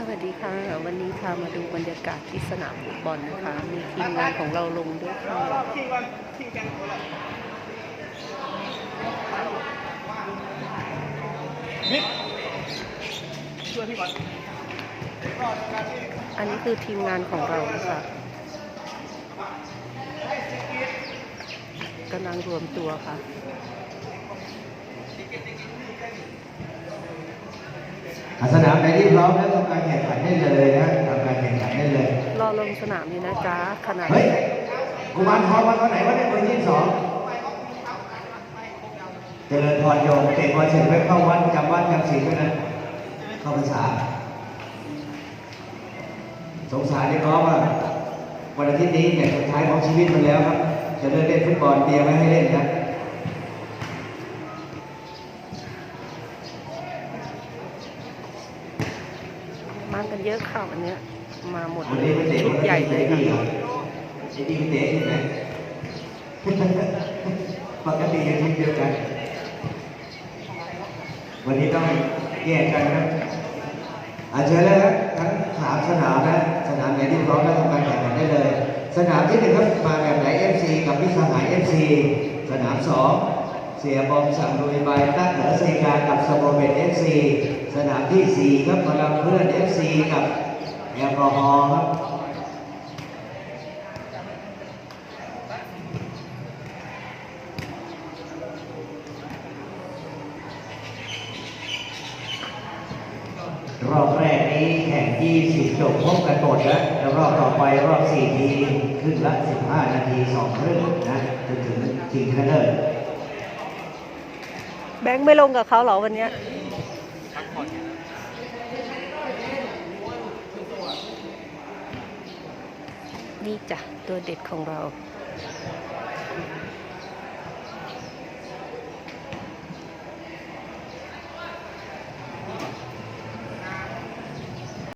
สวัสดีค่ะ วันนี้พามาดูบรรยากาศที่สนามฟุตบอลนะคะ มีทีมงานของเราลงด้วยค่ะขี่ก่อนขี่แกงตัวเลยมิดช่วยพี่ก่อนอันนี้คือทีมงานของเรานะคะกำลังรวมตัวค่ะ อะ สนามไหนที่พร้อมแล้วทำการแข่งขันได้เลยนะทำการแข่งขันได้เลย รอลงสนามนี่นะจ๊ะขนาดเฮ้ยกุมารทองมาตอนไหนวะเนี่ยเบอร์ยี่สิบสองเจริญพรโยมเตะบอลเสร็จไปเข้าวัดจำวัดจำศีลด้วยนะเข้าพรรษา สงสารที่น้องว่าวันอาทิตย์นี้เนี่ยสุดท้ายของชีวิตมันแล้วครับ จะเลิกเล่นฟุตบอลเตรียมไว้ให้เล่นนะ มากันเยอะค่ะวันเนี้ยมาหมดวันเลนี้ยไปเตะชุดใหญ่เลยที่ค่ะเหรอไอ้ดีไปเตะที่ไหนปกติยังทีมเดียวกัน วันนี้ต้องแยกกันนะอาเชิญเลยครับทั้งสามสนามนะสนามไหนที่พร้อมแล้วทำการแข่งขันได้เลย สนามที่หนึ่งครับมาแบบไหน FC กับพิสหาย FC สนามสอง เสียบอมสั่งลุยใบตั้งเหนือเซกากับสโมเบต FC สนามที่สี่ครับพลังเพื่อน FC กับแอลกอฮอล์ครับรอบแรกนี้แข่ง 20 จบพบกันหมดแล้วแล้วรอบต่อไปรอบ 4 ที ขึ้นละ 15 นาที2ครึ่งนะจนถึงชิงชนะเลิศ แบงค์ไม่ลงกับเขาเหรอวันเนี้ยนี่จ้ะตัวเด็ดของเรา